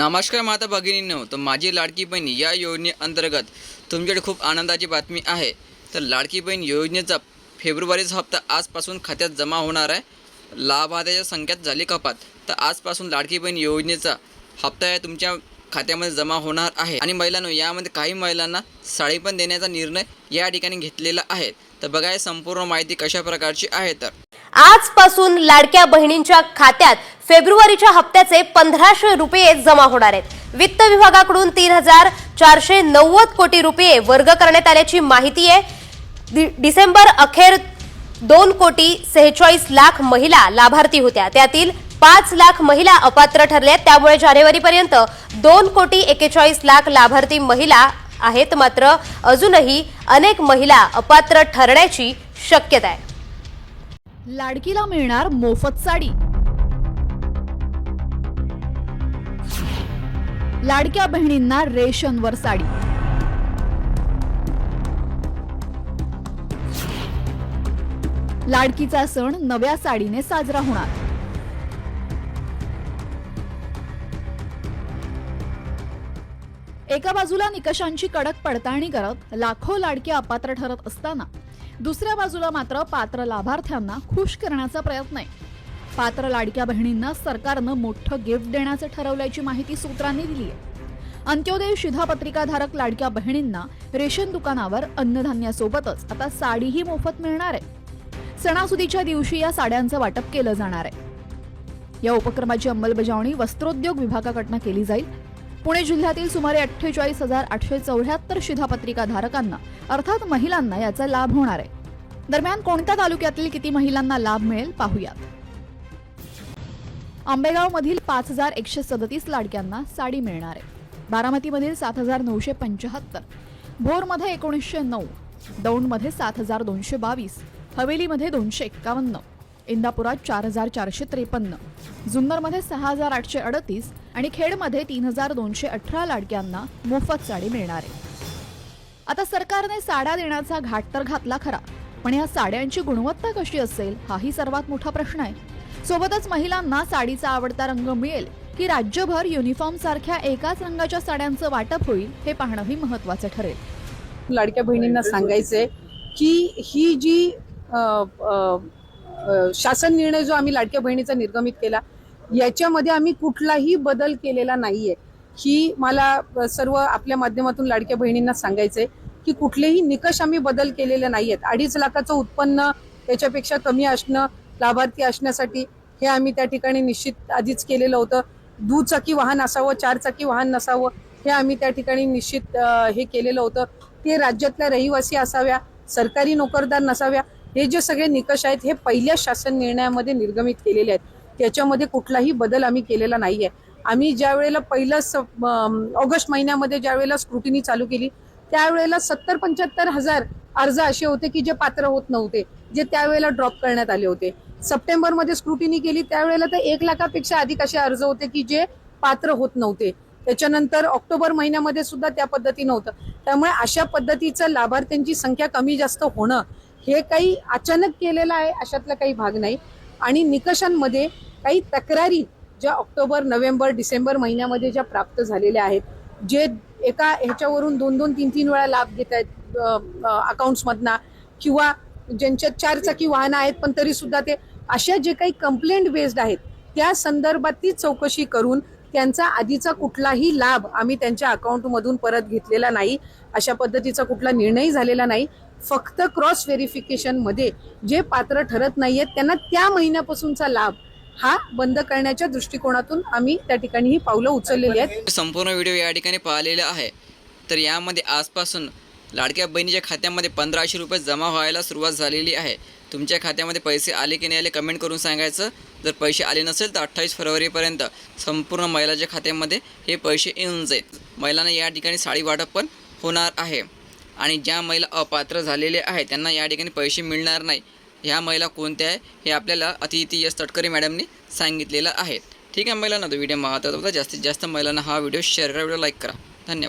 नमस्कार माता भगिनींनो तर माझी लाडकी बहीण या योजनेअंतर्गत तुमच्याकडे खूप आनंदाची बातमी आहे. तर लाडकी बहीण योजनेचा फेब्रुवारीचा हप्ता आजपासून खात्यात जमा होणार आहे. लाभार्थ्याच्या संख्यात झाली कपात. तर आजपासून लाडकी बहीण योजनेचा हप्ता या तुमच्या खात्यामध्ये जमा होणार आहे. आणि महिलांनो यामध्ये काही महिलांना साडी पण देण्याचा निर्णय या ठिकाणी घेतलेला आहे. तर बघा संपूर्ण माहिती कशा प्रकारची आहे तर. आजपासून लाडक्या बहिणींच्या खात्यात फेब्रुवारीच्या हप्त्याचे पंधराशे रुपये जमा होणार आहेत. वित्त विभागाकडून तीन हजार चारशे नव्वद कोटी रुपये वर्ग करण्यात आल्याची माहिती आहे. डिसेंबर अखेर दोन कोटी सेहेचाळीस लाख महिला लाभार्थी होत्या. त्यातील पाच लाख महिला अपात्र ठरल्या. त्यामुळे जानेवारीपर्यंत दोन कोटी एकेचाळीस लाख लाभार्थी महिला आहेत. मात्र अजूनही अनेक महिला अपात्र ठरण्याची शक्यता आहे. लाडकीला मिळणार मोफत साडी. लाडक्या बहिणींना रेशनवर साडी. लाडकीचा सण नव्या साडीने साजरा होणार. एका बाजूला निकषांची कडक पडताळणी करत लाखो लाडक्या अपात्र ठरत असताना दुसऱ्या बाजूला मात्र पात्र लाभार्थ्यांना खुश करण्याचा प्रयत्न आहे. पात्र लाडक्या बहिणींना सरकारनं मोठं गिफ्ट देण्याचं ठरवल्याची माहिती सूत्रांनी दिली आहे. अंत्योदय शिधापत्रिकाधारक लाडक्या बहिणींना रेशन दुकानावर अन्नधान्यासोबतच आता साडीही मोफत मिळणार आहे. सणासुदीच्या दिवशी या साड्यांचं वाटप केलं जाणार आहे. या उपक्रमाची अंमलबजावणी वस्त्रोद्योग विभागाकडनं केली जाईल. पुणे जिल्ह्यातील सुमारे अठ्ठेचाळीस हजार आठशे चौऱ्याहत्तर शिधापत्रिका धारकांना अर्थात महिलांना याचा लाभ होणार आहे. दरम्यान कोणत्या तालुक्यातील किती महिलांना लाभ मिळेल पाहूयात. आंबेगाव मधील पाच हजार एकशे सदतीस लाडक्यांना साडी मिळणार आहे. बारामतीमधील सात हजार नऊशे पंच्याहत्तर भोरमध्ये एकोणीसशे नऊ दौंडमध्ये सात हजार दोनशे बावीस हवेलीमध्ये दोनशे एक्कावन्न इंदापुरात चार हजार चारशे त्रेपन्न जुन्नरमध्ये सहा हजार आठशे अडतीस आणि खेडमध्ये तीन हजार दोनशे अठरा लाडक्यांना मोफत साडी मिळणार आहे. आता सरकारने साड्या देण्याचा घाट तर घातला खरा पण या साड्यांची गुणवत्ता कशी असेल हाही सर्वात मोठा प्रश्न आहे. सोबतच महिलांना साडीचा आवडता रंग मिळेल की राज्यभर युनिफॉर्म सारख्या एकाच रंगाच्या साड्यांचं वाटप होईल हे पाहणंही महत्वाचं ठरेल. लाडक्या बहिणींना सांगायचंय की ही जी आ, आ, शासन निर्णय जो आम्ही लाडक्या बहिणीचा निर्गमित केला याच्यामध्ये आम्ही कुठलाही बदल केलेला नाहीये. ही मला सर्व आपल्या माध्यमातून लाडक्या बहिणींना सांगायचंय की कुठलेही निकष आम्ही बदल केलेले नाहीयेत. अडीच लाखाचं उत्पन्न त्याच्यापेक्षा कमी असणं लाभार्थी असण्यासाठी हे आम्ही त्या ठिकाणी निश्चित आधीच केलेलं होतं. दुचाकी वाहन असावं चारचाकी वाहन नसावं हे आम्ही त्या ठिकाणी निश्चित हे केलेलं होतं. ते राज्यातल्या रहिवासी असाव्या सरकारी नोकरदार नसाव्या हे जे सगळे निकष आहेत हे पहिल्या शासन निर्णयामध्ये निर्गमित केलेले आहेत. त्याच्यामध्ये कुठलाही बदल आम्ही केलेला नाही आहे आम्ही ज्या वेळेला पहिलं स- ऑगस्ट महिन्यामध्ये ज्या वेळेला स्क्रुटिनी चालू केली त्यावेळेला सत्तर पंच्याहत्तर हजार अर्ज असे होते की जे पात्र होत नव्हते जे त्यावेळेला ड्रॉप करण्यात आले होते. सप्टेंबरमध्ये स्क्रुटिनी केली त्यावेळेला तर एक लाखापेक्षा अधिक असे अर्ज होते की जे पात्र होत नव्हते. त्याच्यानंतर ऑक्टोबर महिन्यामध्ये सुद्धा त्या पद्धतीनं होतं त्यामुळे अशा पद्धतीचं लाभार्थ्यांची संख्या कमी जास्त होणं हे काही अचानक केलेलं आहे अशातला काही भाग नाही. आणि निकषांमध्ये काही तक्रारी ज्या ऑक्टोबर नोव्हेंबर डिसेंबर महिन्यामध्ये ज्या प्राप्त झालेल्या आहेत जे एका ह्याच्यावरून दोन दोन तीन तीन वेळा लाभ घेत आहेत अकाउंट्समधना किंवा ज्यांच्यात चार चाकी वाहनं आहेत पण तरी सुद्धा ते अशा जे काही कंप्लेंट बेस्ड आहेत त्या संदर्भातली चौकशी करून त्यांचा आधीचा कुठलाही लाभ आम्ही त्यांच्या अकाउंटमधून परत घेतलेला नाही अशा पद्धतीचा कुठला निर्णय झालेला नाही. फक्त क्रॉस व्हेरिफिकेशनमध्ये जे पात्र ठरत नाही आहेत त्यांना त्या महिन्यापासूनचा लाभ हा बंद करण्याच्या दृष्टिकोनातून आम्ही त्या ठिकाणी ही पावलं उचललेली आहेत. संपूर्ण व्हिडिओ या ठिकाणी पाहिलेला आहे. तर यामध्ये आजपासून लाडक्या बहिणीच्या खात्यामध्ये पंधराशे रुपये जमा व्हायला सुरुवात झालेली आहे. तुमच्या खात्यामध्ये पैसे आले की नाही आले कमेंट करून सांगायचं. जर पैसे आले नसेल तर अठ्ठावीस फरवरीपर्यंत संपूर्ण महिलाच्या खात्यामध्ये हे पैसे येऊन जाईल. महिलांना या ठिकाणी साडी वाटप पण होणार आहे. आणि ज्या महिला अपात्र झालेल्या आहेत त्यांना या ठिकाणी पैसे मिळणार नाही. ह्या महिला कोणत्या आहे हे आपल्याला अतिथी यश तटकरे मॅडमनी सांगितलेलं आहे. ठीक आहे महिलांना तो व्हिडिओ महत्त्वाचा होता. जास्तीत जास्त महिलांना हा व्हिडिओ शेअर करा व्हिडिओ लाईक करा. धन्यवाद.